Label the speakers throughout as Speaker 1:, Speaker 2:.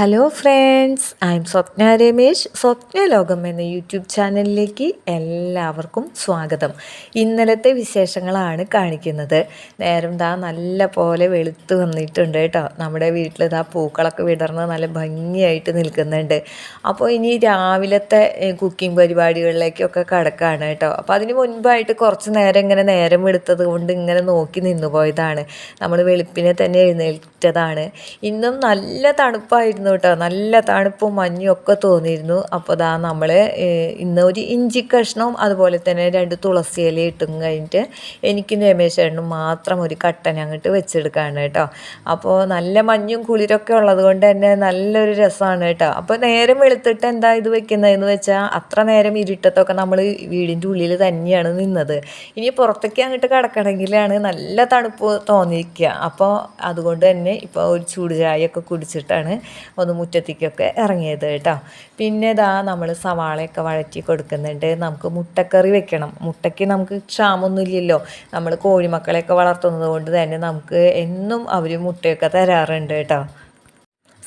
Speaker 1: Hello friends I'm Swapna Ramesh Swapna Lokam എന്ന YouTube ചാനലിലേക്ക് എല്ലാവർക്കും സ്വാഗതം. ഇന്നലത്തെ വിശേഷങ്ങളാണ് കാണിക്കുന്നത്. നേരം ദാ നല്ല പോലെ വെളുത്ത് വന്നിട്ടുണ്ട് കേട്ടോ. നമ്മുടെ വീട്ടിൽ ഇതാ പൂക്കളൊക്കെ വിടർന്ന് നല്ല ഭംഗിയായിട്ട് നിൽക്കുന്നുണ്ട്. അപ്പോൾ ഇനി രാവിലത്തെ കുക്കിംഗ് പരിപാടികളിലേക്കൊക്കെ കിടക്കുകയാണ് കേട്ടോ. അപ്പോൾ അതിന് മുൻപായിട്ട് കുറച്ച് നേരം ഇങ്ങനെ നേരം എടുത്തത് കൊണ്ട് ഇങ്ങനെ നോക്കി നിന്നു പോയതാണ് നമ്മൾ വെളുപ്പിനെ തന്നെ എഴുന്നേറ്റതാണ്. ഇന്നും നല്ല തണുപ്പായിരുന്നു കേട്ടോ. നല്ല തണുപ്പും മഞ്ഞും ഒക്കെ തോന്നിയിരുന്നു. അപ്പോൾ ദാ നമ്മൾ ഇന്ന് ഒരു ഇഞ്ചി കഷ്ണവും അതുപോലെ തന്നെ രണ്ട് തുളസി ഇല ഇട്ടും കഴിഞ്ഞിട്ട് എനിക്കും രമേശേണ്ണും മാത്രം ഒരു കട്ടൻ അങ്ങോട്ട് വെച്ചെടുക്കുകയാണ് കേട്ടോ. അപ്പോൾ നല്ല മഞ്ഞും കുളിരൊക്കെ ഉള്ളത് കൊണ്ട് തന്നെ നല്ലൊരു രസമാണ് കേട്ടോ. അപ്പോൾ നേരം വെളുത്തിട്ട് എന്താ ഇത് വെക്കുന്നതെന്ന് വെച്ചാൽ അത്ര നേരം ഇരുട്ടത്തൊക്കെ നമ്മൾ വീടിന്റെ ഉള്ളിൽ തന്നെയാണ് നിന്നത്. ഇനി പുറത്തേക്ക് അങ്ങോട്ട് കിടക്കണമെങ്കിലാണ് നല്ല തണുപ്പ് തോന്നിയിരിക്കുക. അപ്പോൾ അതുകൊണ്ട് തന്നെ ഇപ്പോൾ ഒരു ചൂട് ചായയൊക്കെ കുടിച്ചിട്ടാണ് ഒന്ന് മുറ്റത്തേക്കൊക്കെ ഇറങ്ങിയത് കേട്ടോ. പിന്നെ ഇതാ നമ്മൾ സവാളയൊക്കെ വഴറ്റി കൊടുക്കുന്നുണ്ട്. നമുക്ക് മുട്ടക്കറി വെക്കണം. മുട്ടയ്ക്ക് നമുക്ക് ക്ഷാമൊന്നുമില്ലല്ലോ നമ്മൾ കോഴിമക്കളെയൊക്കെ വളർത്തുന്നത് കൊണ്ട് തന്നെ നമുക്ക് എന്നും അവർ മുട്ടയൊക്കെ തരാറുണ്ട് കേട്ടോ.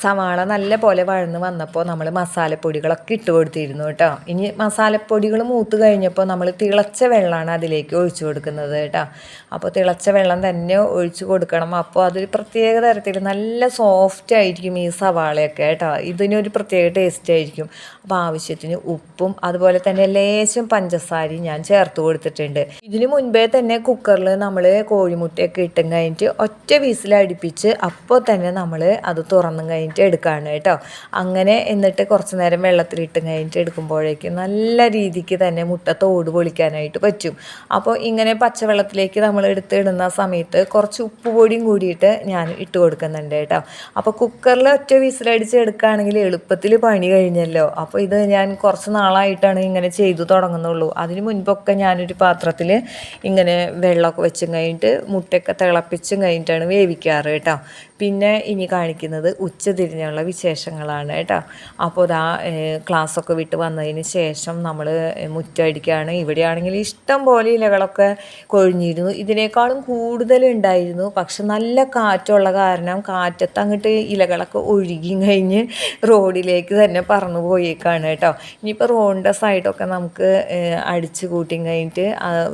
Speaker 1: സവാള നല്ല പോലെ വഴന്ന് വന്നപ്പോൾ നമ്മൾ മസാലപ്പൊടികളൊക്കെ ഇട്ട് കൊടുത്തിരുന്നു കേട്ടോ. ഇനി മസാലപ്പൊടികൾ മൂത്ത് കഴിഞ്ഞപ്പോൾ നമ്മൾ തിളച്ച വെള്ളമാണ് അതിലേക്ക് ഒഴിച്ചു കൊടുക്കുന്നത് കേട്ടോ. അപ്പോൾ തിളച്ച വെള്ളം തന്നെ ഒഴിച്ചു കൊടുക്കണം. അപ്പോൾ അതൊരു പ്രത്യേക തരത്തിൽ നല്ല സോഫ്റ്റ് ആയിരിക്കും ഈ സവാളയൊക്കെ കേട്ടോ. ഇതിനൊരു പ്രത്യേക ടേസ്റ്റ് ആയിരിക്കും. അപ്പോൾ ആവശ്യത്തിന് ഉപ്പും അതുപോലെ തന്നെ ലേശം പഞ്ചസാരയും ഞാൻ ചേർത്ത് കൊടുത്തിട്ടുണ്ട്. ഇതിന് മുൻപേ തന്നെ കുക്കറിൽ നമ്മൾ കോഴിമുട്ടയൊക്കെ ഇട്ടും കഴിഞ്ഞിട്ട് ഒറ്റ വീസിലടുപ്പിച്ച് അപ്പോൾ തന്നെ നമ്മൾ അത് തുറന്നും കഴിഞ്ഞിട്ട് കഴിഞ്ഞിട്ട് എടുക്കുകയാണ് കേട്ടോ. അങ്ങനെ എന്നിട്ട് കുറച്ച് നേരം വെള്ളത്തിലിട്ട് കഴിഞ്ഞിട്ട് എടുക്കുമ്പോഴേക്കും നല്ല രീതിക്ക് തന്നെ മുട്ട തോട് പൊളിക്കാനായിട്ട് പറ്റും. അപ്പോൾ ഇങ്ങനെ പച്ചവെള്ളത്തിലേക്ക് നമ്മൾ എടുത്തിടുന്ന സമയത്ത് കുറച്ച് ഉപ്പ് പൊടിയും കൂടിയിട്ട് ഞാൻ ഇട്ട് കൊടുക്കുന്നുണ്ട് കേട്ടോ. അപ്പോൾ കുക്കറിൽ ഒറ്റ വിസിലടിച്ച് എടുക്കുകയാണെങ്കിൽ എളുപ്പത്തിൽ പണി കഴിഞ്ഞല്ലോ. അപ്പോൾ ഇത് ഞാൻ കുറച്ച് നാളായിട്ടാണ് ഇങ്ങനെ ചെയ്തു തുടങ്ങുന്നുള്ളൂ. അതിന് മുൻപൊക്കെ ഞാനൊരു പാത്രത്തിൽ ഇങ്ങനെ വെള്ളമൊക്കെ വെച്ചും കഴിഞ്ഞിട്ട് മുട്ടയൊക്കെ തിളപ്പിച്ചും കഴിഞ്ഞിട്ടാണ് വേവിക്കാറ് കേട്ടോ. പിന്നെ ഇനി കാണിക്കുന്നത് ഉച്ച തിരിഞ്ഞുള്ള വിശേഷങ്ങളാണ് കേട്ടോ. അപ്പോൾ ഇതാ ക്ലാസ്സൊക്കെ വിട്ട് വന്നതിന് ശേഷം നമ്മൾ മുറ്റടിക്കുകയാണ് ഇവിടെയാണെങ്കിൽ ഇഷ്ടം പോലെ ഇലകളൊക്കെ കൊഴിഞ്ഞിരുന്നു. ഇതിനേക്കാളും കൂടുതൽ ഉണ്ടായിരുന്നു. പക്ഷെ നല്ല കാറ്റുള്ള കാരണം കാറ്റത്ത് അങ്ങോട്ട് ഇലകളൊക്കെ ഒഴുകി കഴിഞ്ഞ് റോഡിലേക്ക് തന്നെ പറന്നു പോയേക്കാണ് കേട്ടോ. ഇനിയിപ്പോൾ റോഡിന്റെ സൈഡൊക്കെ നമുക്ക് അടിച്ച് കൂട്ടി കഴിഞ്ഞിട്ട്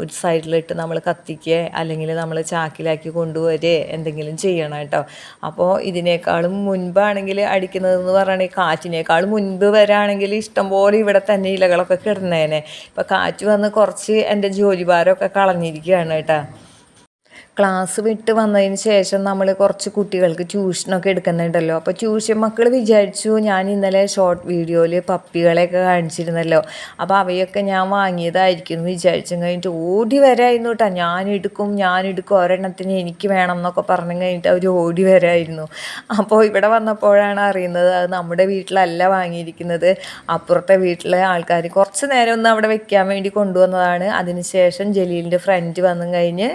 Speaker 1: ഒരു സൈഡിലിട്ട് നമ്മൾ കത്തിക്കുക അല്ലെങ്കിൽ നമ്മൾ ചാക്കിലാക്കി കൊണ്ടുവരിക എന്തെങ്കിലും ചെയ്യണം കേട്ടോ. അപ്പോൾ ഇതിനേക്കാളും മുൻപാണെങ്കിൽ അടിക്കുന്നതെന്ന് പറയുകയാണെങ്കിൽ കാറ്റിനേക്കാളും മുൻപ് വരാണെങ്കിൽ ഇഷ്ടംപോലെ ഇവിടെ തന്നെ ഇലകളൊക്കെ കിടന്നേനെ. ഇപ്പം കാറ്റ് വന്ന് കുറച്ച് എന്റെ ജോലിഭാരമൊക്കെ കളഞ്ഞിരിക്കുകയാണ് കേട്ടോ. ക്ലാസ് വിട്ട് വന്നതിന് ശേഷം നമ്മൾ കുറച്ച് കുട്ടികൾക്ക് ട്യൂഷനൊക്കെ എടുക്കുന്നുണ്ടല്ലോ. അപ്പോൾ ട്യൂഷൻ മക്കൾ വിചാരിച്ചു ഞാൻ ഇന്നലെ ഷോർട്ട് വീഡിയോയിൽ പപ്പികളെയൊക്കെ കാണിച്ചിരുന്നല്ലോ. അപ്പോൾ അവയൊക്കെ ഞാൻ വാങ്ങിയതായിരിക്കും എന്ന് വിചാരിച്ചു. കഴിഞ്ഞിട്ട് ഓടി വരായിരുന്നു കേട്ടോ ഞാൻ എടുക്കും ഞാൻ എടുക്കും ഒരെണ്ണത്തിന് എനിക്ക് വേണം എന്നൊക്കെ പറഞ്ഞു കഴിഞ്ഞിട്ട് അവർ ഓടി വരായിരുന്നു. അപ്പോൾ ഇവിടെ വന്നപ്പോഴാണ് അറിയുന്നത് അത് നമ്മുടെ വീട്ടിലല്ല വാങ്ങിയിരിക്കുന്നത്. അപ്പുറത്തെ വീട്ടിലെ ആൾക്കാർ കുറച്ച് നേരം ഒന്ന് അവിടെ വെക്കാൻ വേണ്ടി കൊണ്ടുവന്നതാണ്. അതിനുശേഷം ജലീലിന്റെ ഫ്രണ്ട് വന്നു കഴിഞ്ഞ്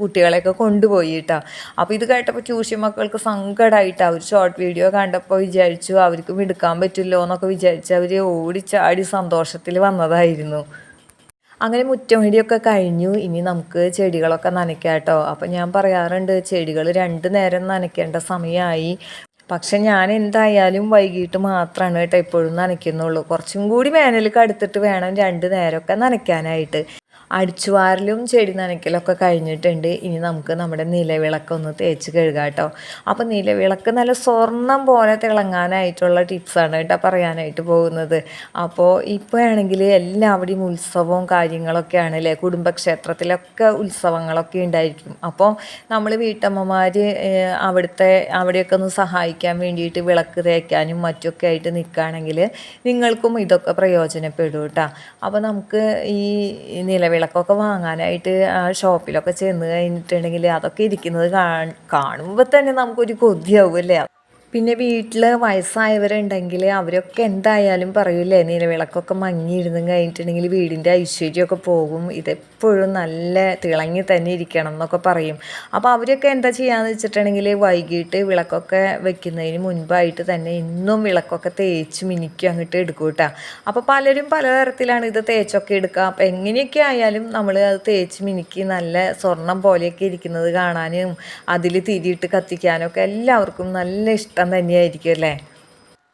Speaker 1: കുട്ടികൾ കുട്ടികളെയൊക്കെ കൊണ്ടുപോയി കേട്ടോ അപ്പോൾ ഇത് കേട്ടപ്പോൾ ട്യൂഷൻ മക്കൾക്ക് സങ്കടമായിട്ട് അവർ ഷോർട്ട് വീഡിയോ കണ്ടപ്പോൾ വിചാരിച്ചു അവർക്കും എടുക്കാൻ പറ്റില്ലോ എന്നൊക്കെ വിചാരിച്ച് അവർ ഓടിച്ചാടി സന്തോഷത്തിൽ വന്നതായിരുന്നു. അങ്ങനെ മുറ്റമടിയൊക്കെ കഴിഞ്ഞു. ഇനി നമുക്ക് ചെടികളൊക്കെ നനയ്ക്കാം കേട്ടോ അപ്പം ഞാൻ പറയാറുണ്ട് ചെടികൾ രണ്ട് നേരം നനയ്ക്കേണ്ട സമയമായി പക്ഷെ ഞാൻ എന്തായാലും വൈകിട്ട് മാത്രമാണ് കേട്ടോ എപ്പോഴും നനയ്ക്കുന്നുള്ളൂ. കുറച്ചും കൂടി വേനൽ കടുത്തിട്ട് വേണം രണ്ട് നേരമൊക്കെ നനയ്ക്കാനായിട്ട്. അടിച്ചുവാരലും ചെടി നനയ്ക്കലൊക്കെ കഴിഞ്ഞിട്ടുണ്ട്. ഇനി നമുക്ക് നമ്മുടെ നിലവിളക്കൊന്ന് തേച്ച് കഴുകാം കേട്ടോ. അപ്പോൾ നിലവിളക്ക് നല്ല സ്വർണം പോലെ തിളങ്ങാനായിട്ടുള്ള ടിപ്സാണ് കേട്ടോ പറയാനായിട്ട് പോകുന്നത്. അപ്പോൾ ഇപ്പോൾ ആണെങ്കിൽ എല്ലാവിടെയും ഉത്സവവും കാര്യങ്ങളൊക്കെയാണ് അല്ലേ? കുടുംബക്ഷേത്രത്തിലൊക്കെ ഉത്സവങ്ങളൊക്കെ ഉണ്ടായിരിക്കും. അപ്പോൾ നമ്മൾ വീട്ടമ്മമാർ അവിടുത്തെ അവിടെയൊക്കെ ഒന്ന് സഹായിക്കാൻ വേണ്ടിയിട്ട് വിളക്ക് തേക്കാനും മറ്റൊക്കെ ആയിട്ട് നിൽക്കുകയാണെങ്കിൽ നിങ്ങൾക്കും ഇതൊക്കെ പ്രയോജനപ്പെടും കേട്ടോ. അപ്പോൾ നമുക്ക് ഈ നിലവിളക്ക് വിളക്കൊക്കെ വാങ്ങാനായിട്ട് ആ ഷോപ്പിലൊക്കെ ചെന്ന് കഴിഞ്ഞിട്ടുണ്ടെങ്കിൽ അതൊക്കെ ഇരിക്കുന്നത് കാണുമ്പോൾ തന്നെ നമുക്കൊരു കൊതിയാവും അല്ലേ പിന്നെ വീട്ടിൽ വയസ്സായവരുണ്ടെങ്കിൽ അവരൊക്കെ എന്തായാലും പറയൂലേ നിലവിളക്കൊക്കെ മങ്ങിയിരുന്നു കഴിഞ്ഞിട്ടുണ്ടെങ്കിൽ വീടിന്റെ ഐശ്വര്യമൊക്കെ പോകും. ഇതെപ്പോഴും നല്ല തിളങ്ങി തന്നെ ഇരിക്കണം എന്നൊക്കെ പറയും. അപ്പോൾ അവരൊക്കെ എന്താ ചെയ്യാന്ന് വെച്ചിട്ടുണ്ടെങ്കിൽ വൈകിട്ട് വിളക്കൊക്കെ വെക്കുന്നതിന് മുൻപായിട്ട് തന്നെ ഇന്നും വിളക്കൊക്കെ തേച്ച് മിനിക്കും അങ്ങോട്ട് എടുക്കും കേട്ടോ. അപ്പോൾ പലരും പലതരത്തിലാണ് ഇത് തേച്ചൊക്കെ എടുക്കുക അപ്പോൾ എങ്ങനെയൊക്കെ ആയാലും നമ്മൾ അത് തേച്ച് മിനിക്ക് നല്ല സ്വർണം പോലെയൊക്കെ ഇരിക്കുന്നത് കാണാനും അതിൽ തിരിയിട്ട് കത്തിക്കാനൊക്കെ എല്ലാവർക്കും നല്ല ഇഷ്ടം തന്നെയായിരിക്കും അല്ലേ?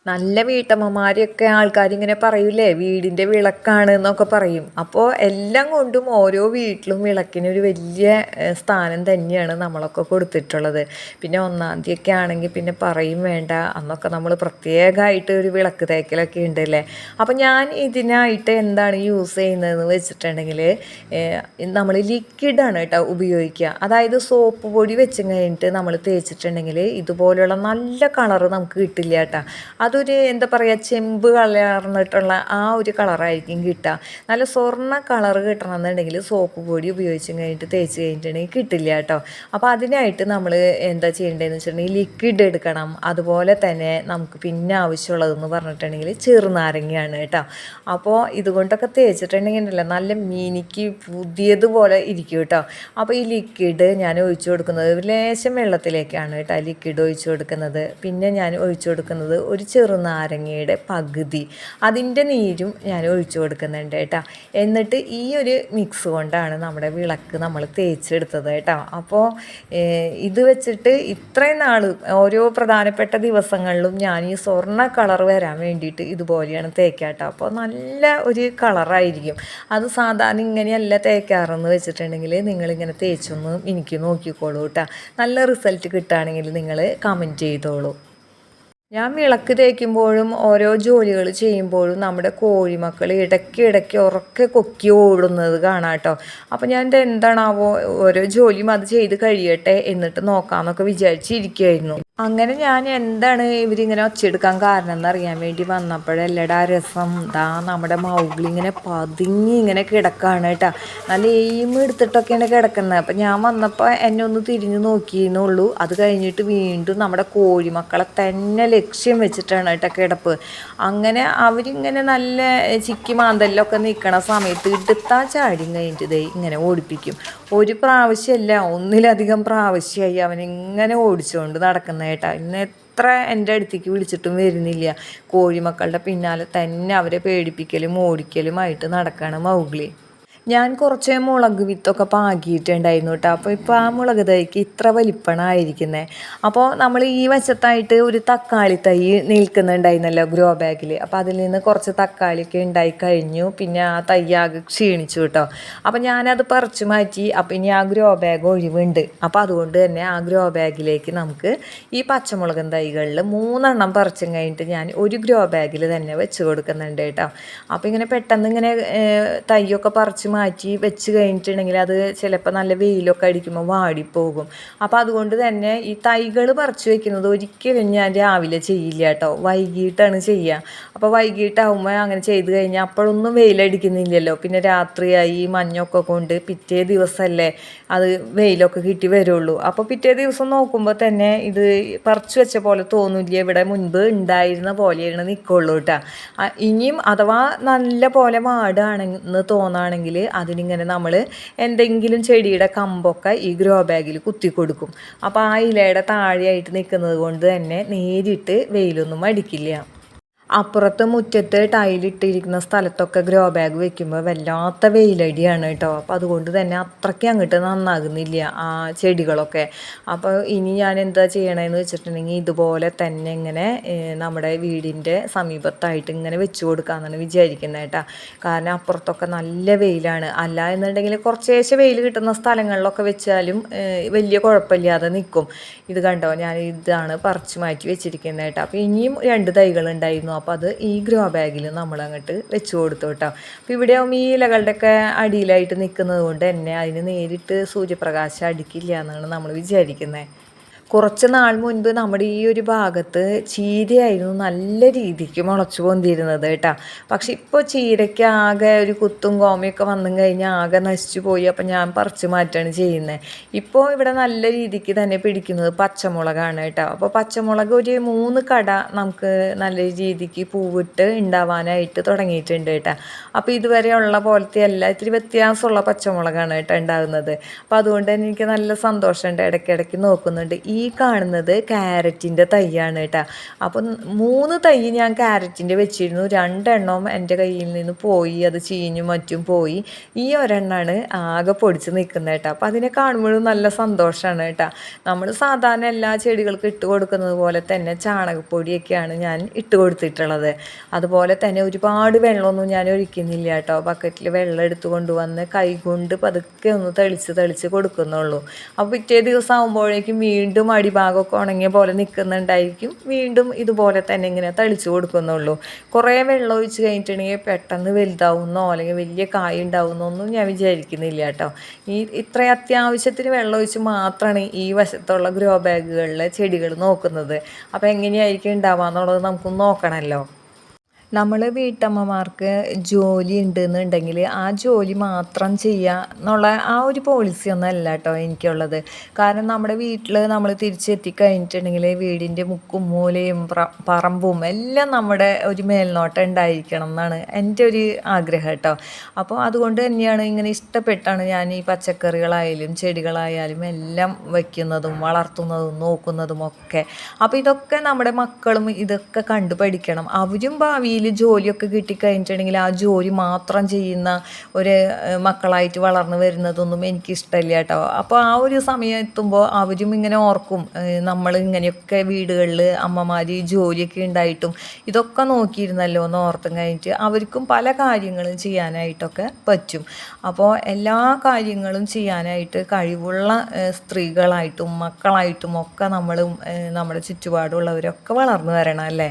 Speaker 1: നല്ല വീട്ടമ്മമാരെയൊക്കെ ആൾക്കാരിങ്ങനെ പറയൂലേ വീടിന്റെ വിളക്കാണ് എന്നൊക്കെ പറയും. അപ്പോൾ എല്ലാം കൊണ്ടും ഓരോ വീട്ടിലും വിളക്കിന് ഒരു വലിയ സ്ഥാനം തന്നെയാണ് നമ്മളൊക്കെ കൊടുത്തിട്ടുള്ളത്. പിന്നെ ഒന്നാം തീയതിയൊക്കെ ആണെങ്കിൽ പിന്നെ പറയും വേണ്ട അന്നൊക്കെ നമ്മൾ പ്രത്യേകമായിട്ട് ഒരു വിളക്ക് തേക്കലൊക്കെ ഉണ്ടല്ലേ. അപ്പോൾ ഞാൻ ഇതിനായിട്ട് എന്താണ് യൂസ് ചെയ്യുന്നതെന്ന് വെച്ചിട്ടുണ്ടെങ്കിൽ നമ്മൾ ലിക്വിഡാണ് കേട്ടോ ഉപയോഗിക്കുക. അതായത് സോപ്പ് പൊടി വെച്ച് കഴിഞ്ഞിട്ട് നമ്മൾ തേച്ചിട്ടുണ്ടെങ്കിൽ ഇതുപോലുള്ള നല്ല കളറ് നമുക്ക് കിട്ടില്ല കേട്ടോ. അതൊരു എന്താ പറയുക ചെമ്പ് കളർന്നിട്ടുള്ള ആ ഒരു കളറായിരിക്കും കിട്ടുക. നല്ല സ്വർണ കളർ കിട്ടണമെന്നുണ്ടെങ്കിൽ സോപ്പ് പൊടി ഉപയോഗിച്ച് കഴിഞ്ഞിട്ട് തേച്ച് കഴിഞ്ഞിട്ടുണ്ടെങ്കിൽ കിട്ടില്ല കേട്ടോ. അപ്പോൾ അതിനായിട്ട് നമ്മൾ എന്താ ചെയ്യേണ്ടതെന്ന് വെച്ചിട്ടുണ്ടെങ്കിൽ ലിക്വിഡ് എടുക്കണം. അതുപോലെ തന്നെ നമുക്ക് പിന്നെ ആവശ്യമുള്ളതെന്ന് പറഞ്ഞിട്ടുണ്ടെങ്കിൽ ചെറുനാരങ്ങയാണ് കേട്ടോ. അപ്പോൾ ഇതുകൊണ്ടൊക്കെ തേച്ചിട്ടുണ്ടെങ്കിൽ ഉണ്ടല്ലോ നല്ല മീനിക്ക് പുതിയതുപോലെ ഇരിക്കും കേട്ടോ. അപ്പോൾ ഈ ലിക്വിഡ് ഞാൻ ഒഴിച്ചു കൊടുക്കുന്നത് ലേശം വെള്ളത്തിലേക്കാണ് കേട്ടോ ലിക്വിഡ് ഒഴിച്ചു കൊടുക്കുന്നത്. പിന്നെ ഞാൻ ഒഴിച്ചു കൊടുക്കുന്നത് ഒരു ചെറുനാരങ്ങയുടെ പകുതി. അതിന്റെ നീരും ഞാൻ ഒഴിച്ചു കൊടുക്കുന്നുണ്ട് കേട്ടോ. എന്നിട്ട് ഈ ഒരു മിക്സ് കൊണ്ടാണ് നമ്മുടെ വിളക്ക് നമ്മൾ തേച്ചെടുത്തത് കേട്ടോ. അപ്പോൾ ഇത് വെച്ചിട്ട് ഇത്രയും നാൾ ഓരോ പ്രധാനപ്പെട്ട ദിവസങ്ങളിലും ഞാൻ ഈ സ്വർണ കളർ വരാൻ വേണ്ടിയിട്ട് ഇതുപോലെയാണ് തേക്കാട്ടോ അപ്പോൾ നല്ല ഒരു കളറായിരിക്കും. അത് സാധാരണ ഇങ്ങനെയല്ല തേക്കാറെന്ന് വെച്ചിട്ടുണ്ടെങ്കിൽ നിങ്ങളിങ്ങനെ തേച്ചൊന്ന് എനിക്ക് നോക്കിക്കോളൂ കേട്ടോ. നല്ല റിസൾട്ട് കിട്ടുകയാണെങ്കിൽ നിങ്ങൾ കമന്റ് ചെയ്തോളൂ. ഞാൻ വിളക്ക് തേക്കുമ്പോഴും ഓരോ ജോലികൾ ചെയ്യുമ്പോഴും നമ്മുടെ കോഴിമക്കൾ ഇടയ്ക്ക് ഇടയ്ക്ക് ഉറക്കെ കൊക്കി ഓടുന്നത് കാണാം കേട്ടോ. അപ്പോൾ ഞാൻ എന്താണാവോ ഓരോ ജോലിയും അത് ചെയ്ത് കഴിയട്ടെ എന്നിട്ട് നോക്കാമെന്നൊക്കെ വിചാരിച്ചിരിക്കുമായിരുന്നു അങ്ങനെ ഞാൻ എന്താണ് ഇവരിങ്ങനെ ഒച്ചയെടുക്കാൻ കാരണം എന്നറിയാൻ വേണ്ടി വന്നപ്പോഴല്ലടാ രസം ദാ നമ്മുടെ മൗഗ്ലി ഇങ്ങനെ പതുങ്ങി ഇങ്ങനെ കിടക്കാണ് കേട്ടോ. നല്ല എയിം എടുത്തിട്ടൊക്കെയാണ് കിടക്കുന്നത്. അപ്പം ഞാൻ വന്നപ്പോൾ എന്നെ ഒന്ന് തിരിഞ്ഞു നോക്കിയെന്നുള്ളൂ അത് കഴിഞ്ഞിട്ട് വീണ്ടും നമ്മുടെ കോഴിമക്കളെ തന്നെ ലക്ഷ്യം വെച്ചിട്ടാണ് കേട്ടോ കിടപ്പ്. അങ്ങനെ അവരിങ്ങനെ നല്ല ചിക്കി മാന്തലിലൊക്കെ നിൽക്കണ സമയത്ത് ഇടുത്താ ചാടിയും കഴിഞ്ഞിട്ട് ദേ ഇങ്ങനെ ഓടിപ്പിക്കും. ഒരു പ്രാവശ്യമല്ല ഒന്നിലധികം പ്രാവശ്യമായി അവൻ ഇങ്ങനെ ഓടിച്ചുകൊണ്ട് നടക്കുന്ന കേട്ടോ. ഇന്ന് എത്ര എന്റെ അടുത്തേക്ക് വിളിച്ചിട്ടും വരുന്നില്ല. കോഴിമക്കളുടെ പിന്നാലെ തന്നെ അവരെ പേടിപ്പിക്കലും ഓടിക്കലുമായിട്ട് നടക്കുകയാണ് മൗഗ്ലി. ഞാൻ കുറച്ച് മുളക് വിത്തൊക്കെ പാകിയിട്ടുണ്ടായിരുന്നു കേട്ടോ. അപ്പോൾ ഇപ്പോൾ ആ മുളക് തൈക്ക് ഇത്ര വലിപ്പണായിരിക്കുന്നത് അപ്പോൾ നമ്മൾ ഈ വശത്തായിട്ട് ഒരു തക്കാളി തൈ നിൽക്കുന്നുണ്ടായിരുന്നല്ലോ ഗ്രോ ബാഗിൽ അപ്പോൾ അതിൽ നിന്ന് കുറച്ച് തക്കാളിയൊക്കെ ഉണ്ടായി കഴിഞ്ഞു. പിന്നെ ആ തൈ ആകെ ക്ഷീണിച്ചു കേട്ടോ. അപ്പോൾ ഞാനത് പറിച്ചു മാറ്റി. അപ്പോൾ ഇനി ആ ഗ്രോ ബാഗ് ഒഴിവുണ്ട്. അപ്പോൾ അതുകൊണ്ട് തന്നെ ആ ഗ്രോ ബാഗിലേക്ക് നമുക്ക് ഈ പച്ചമുളകൻ തൈകളിൽ മൂന്നെണ്ണം പറിച്ചും കഴിഞ്ഞിട്ട് ഞാൻ ഒരു ഗ്രോ ബാഗിൽ തന്നെ വെച്ച് കൊടുക്കുന്നുണ്ട് കേട്ടോ. അപ്പോൾ ഇങ്ങനെ പെട്ടെന്ന് ഇങ്ങനെ തൈയൊക്കെ പറിച്ച് മാറ്റി വെച്ച് കഴിഞ്ഞിട്ടുണ്ടെങ്കിൽ അത് ചിലപ്പോൾ നല്ല വെയിലൊക്കെ അടിക്കുമ്പോൾ വാടിപ്പോകും. അപ്പോൾ അതുകൊണ്ട് തന്നെ ഈ തൈകൾ പറിച്ച് വെക്കുന്നത് ഒരിക്കലും ഞാൻ രാവിലെ ചെയ്യില്ല കേട്ടോ. വൈകിട്ടാണ് ചെയ്യുക അപ്പോൾ വൈകിട്ടാകുമ്പോൾ അങ്ങനെ ചെയ്ത് കഴിഞ്ഞാൽ അപ്പോഴൊന്നും വെയിലടിക്കുന്നില്ലല്ലോ. പിന്നെ രാത്രിയായി മഞ്ഞൊക്കെ കൊണ്ട് പിറ്റേ ദിവസമല്ലേ അത് വെയിലൊക്കെ കിട്ടി വരുള്ളൂ. അപ്പോൾ പിറ്റേ ദിവസം നോക്കുമ്പോൾ തന്നെ ഇത് പറിച്ചു വെച്ച പോലെ തോന്നില്ല. ഇവിടെ മുൻപ് ഉണ്ടായിരുന്ന പോലെയാണ് നിൽക്കുള്ളൂ കേട്ടോ. ഇനിയും അഥവാ നല്ല പോലെ വാടാണെന്ന് തോന്നുകയാണെങ്കിൽ അതിനിങ്ങനെ നമ്മൾ എന്തെങ്കിലും ചെടിയുടെ കമ്പൊക്കെ ഈ ഗ്രോ ബാഗിൽ കുത്തി കൊടുക്കും. അപ്പോൾ ആ ഇലയുടെ താഴെയായിട്ട് നിൽക്കുന്നത് കൊണ്ട് തന്നെ നേരിട്ട് വെയിലൊന്നും അടിക്കില്ല. അപ്പുറത്ത് മുറ്റത്ത് ടൈലിട്ടിരിക്കുന്ന സ്ഥലത്തൊക്കെ ഗ്രോ ബാഗ് വെക്കുമ്പോൾ വല്ലാത്ത വെയിലടിയാണ് കേട്ടോ. അപ്പോൾ അതുകൊണ്ട് തന്നെ അത്രയ്ക്ക് അങ്ങോട്ട് നന്നാകുന്നില്ല ആ ചെടികളൊക്കെ. അപ്പോൾ ഇനി ഞാൻ എന്താ ചെയ്യണമെന്ന് വെച്ചിട്ടുണ്ടെങ്കിൽ ഇതുപോലെ തന്നെ ഇങ്ങനെ നമ്മുടെ വീടിന്റെ സമീപത്തായിട്ട് ഇങ്ങനെ വെച്ച് കൊടുക്കാമെന്നാണ് വിചാരിക്കുന്നത് കേട്ടോ. കാരണം അപ്പുറത്തൊക്കെ നല്ല വെയിലാണ്. അല്ല എന്നുണ്ടെങ്കിൽ കുറച്ചേശ്ശെ വെയിൽ കിട്ടുന്ന സ്ഥലങ്ങളിലൊക്കെ വെച്ചാലും വലിയ കുഴപ്പമില്ലാതെ നിൽക്കും ഇത് കണ്ടോ? ഞാൻ ഇതാണ് പറിച്ചു മാറ്റി വെച്ചിരിക്കുന്നത് കേട്ടോ. അപ്പോൾ ഇനിയും രണ്ട് തൈകൾ ഉണ്ടായിരുന്നു. അപ്പോൾ അത് ഈ ഗ്രോ ബാഗിൽ നമ്മൾ അങ്ങോട്ട് വെച്ച് കൊടുത്തു കേട്ടോ. അപ്പോൾ ഇവിടെ ആവുമ്പോൾ ഈ ഇലകളുടെയൊക്കെ അടിയിലായിട്ട് നിൽക്കുന്നത് കൊണ്ട് തന്നെ അതിന് നേരിട്ട് സൂര്യപ്രകാശം അടിക്കില്ല എന്നാണ് നമ്മൾ വിചാരിക്കുന്നത് കുറച്ച് നാൾ മുൻപ് നമ്മുടെ ഈ ഒരു ഭാഗത്ത് ചീരയായിരുന്നു നല്ല രീതിക്ക് മുളച്ചു പൊന്തിരുന്നത് കേട്ടോ. പക്ഷെ ഇപ്പോൾ ചീരയ്ക്ക് ആകെ ഒരു കുത്തും കോമയൊക്കെ വന്നു കഴിഞ്ഞാൽ ആകെ നശിച്ചു പോയി. അപ്പം ഞാൻ പറിച്ചു മാറ്റാണ് ചെയ്യുന്നത് ഇപ്പോൾ ഇവിടെ നല്ല രീതിക്ക് തന്നെ പിടിക്കുന്നത് പച്ചമുളകാണ് കേട്ടോ. അപ്പോൾ പച്ചമുളക് ഒരു മൂന്ന് കട നമുക്ക് നല്ല രീതിക്ക് പൂവിട്ട് ഉണ്ടാവാനായിട്ട് തുടങ്ങിയിട്ടുണ്ട് കേട്ടോ. അപ്പോൾ ഇതുവരെ ഉള്ള പോലത്തെ അല്ല ഇത്തിരി വ്യത്യാസമുള്ള പച്ചമുളകാണ് കേട്ടോ ഉണ്ടാകുന്നത്. അപ്പോൾ അതുകൊണ്ട് തന്നെ എനിക്ക് നല്ല സന്തോഷമുണ്ട് ഇടയ്ക്കിടയ്ക്ക് നോക്കുന്നുണ്ട്. ഈ ഈ കാണുന്നത് ക്യാരറ്റിന്റെ തൈയാണ് കേട്ടോ. അപ്പം മൂന്ന് തൈ ഞാൻ ക്യാരറ്റിന്റെ വെച്ചിരുന്നു. രണ്ടെണ്ണം എന്റെ കയ്യിൽ നിന്ന് പോയി അത് ചീഞ്ഞും മറ്റും പോയി. ഈ ഒരെണ്ണമാണ് ആകെ പൊടിച്ച് നിൽക്കുന്നത് കേട്ടോ. അപ്പം അതിനെ കാണുമ്പോഴും നല്ല സന്തോഷമാണ് കേട്ടോ. നമ്മൾ സാധാരണ എല്ലാ ചെടികൾക്കും ഇട്ട് കൊടുക്കുന്നത് പോലെ തന്നെ ചാണകപ്പൊടിയൊക്കെയാണ് ഞാൻ ഇട്ട് കൊടുത്തിട്ടുള്ളത്. അതുപോലെ തന്നെ ഒരുപാട് വെള്ളമൊന്നും ഞാൻ ഒഴിക്കുന്നില്ല കേട്ടോ. ബക്കറ്റിൽ വെള്ളം എടുത്തു കൊണ്ടുവന്ന് കൈകൊണ്ട് പതുക്കെ ഒന്ന് തെളിച്ച് തെളിച്ച് കൊടുക്കുന്നുള്ളൂ. അപ്പോൾ പിറ്റേ ദിവസം ആകുമ്പോഴേക്കും വീണ്ടും അടിഭാഗമൊക്കെ ഉണങ്ങിയ പോലെ നിൽക്കുന്നുണ്ടായിരിക്കും. വീണ്ടും ഇതുപോലെ തന്നെ ഇങ്ങനെ തളിച്ചു കൊടുക്കുന്നുള്ളൂ. കുറേ വെള്ളം ഒഴിച്ച് കഴിഞ്ഞിട്ടുണ്ടെങ്കിൽ പെട്ടെന്ന് വലുതാവുന്നോ അല്ലെങ്കിൽ വലിയ കായ ഉണ്ടാവുന്നോ ഒന്നും ഞാൻ വിചാരിക്കുന്നില്ല കേട്ടോ. ഈ ഇത്ര അത്യാവശ്യത്തിന് വെള്ളം ഒഴിച്ച് മാത്രമാണ് ഈ വശത്തുള്ള ഗ്രോ ബാഗുകളിലെ ചെടികൾ നോക്കുന്നത്. അപ്പോൾ എങ്ങനെയായിരിക്കും ഉണ്ടാവുക എന്നുള്ളത് നമുക്കൊന്ന് നോക്കണമല്ലോ. നമ്മൾ വീട്ടമ്മമാർക്ക് ജോലി ഉണ്ടെന്നുണ്ടെങ്കിൽ ആ ജോലി മാത്രം ചെയ്യുക എന്നുള്ള ആ ഒരു പോളിസി ഒന്നും അല്ല കേട്ടോ എനിക്കുള്ളത്. കാരണം നമ്മുടെ വീട്ടിൽ നമ്മൾ തിരിച്ചെത്തി കഴിഞ്ഞിട്ടുണ്ടെങ്കിൽ വീടിന്റെ മുക്കും മൂലയും പറമ്പും എല്ലാം നമ്മുടെ ഒരു മേൽനോട്ടം ഉണ്ടായിരിക്കണം എന്നാണ് എന്റെ ഒരു ആഗ്രഹം കേട്ടോ അപ്പോൾ അതുകൊണ്ട് തന്നെയാണ് ഇങ്ങനെ ഇഷ്ടപ്പെട്ടാണ് ഞാൻ ഈ പച്ചക്കറികളായാലും ചെടികളായാലും എല്ലാം വയ്ക്കുന്നതും വളർത്തുന്നതും നോക്കുന്നതും ഒക്കെ. അപ്പോൾ ഇതൊക്കെ നമ്മുടെ മക്കളും ഇതൊക്കെ കണ്ടു പഠിക്കണം അവരും ഭാവിയിൽ ഭാവിയിൽ ജോലിയൊക്കെ കിട്ടിക്കഴിഞ്ഞിട്ടുണ്ടെങ്കിൽ ആ ജോലി മാത്രം ചെയ്യുന്ന ഒരു മക്കളായിട്ട് വളർന്നു വരുന്നതൊന്നും എനിക്കിഷ്ടമില്ല കേട്ടോ. അപ്പോൾ ആ ഒരു സമയം എത്തുമ്പോൾ അവരും ഇങ്ങനെ ഓർക്കും നമ്മൾ ഇങ്ങനെയൊക്കെ വീടുകളിൽ അമ്മമാർ ജോലിയൊക്കെ ഉണ്ടായിട്ടും ഇതൊക്കെ നോക്കിയിരുന്നല്ലോ എന്ന് ഓർത്തും കഴിഞ്ഞിട്ട് അവർക്കും പല കാര്യങ്ങളും ചെയ്യാനായിട്ടൊക്കെ പറ്റും. അപ്പോൾ എല്ലാ കാര്യങ്ങളും ചെയ്യാനായിട്ട് കഴിവുള്ള സ്ത്രീകളായിട്ടും മക്കളായിട്ടും ഒക്കെ നമ്മളും നമ്മുടെ ചുറ്റുപാടുള്ളവരൊക്കെ വളർന്നു വരണം അല്ലേ?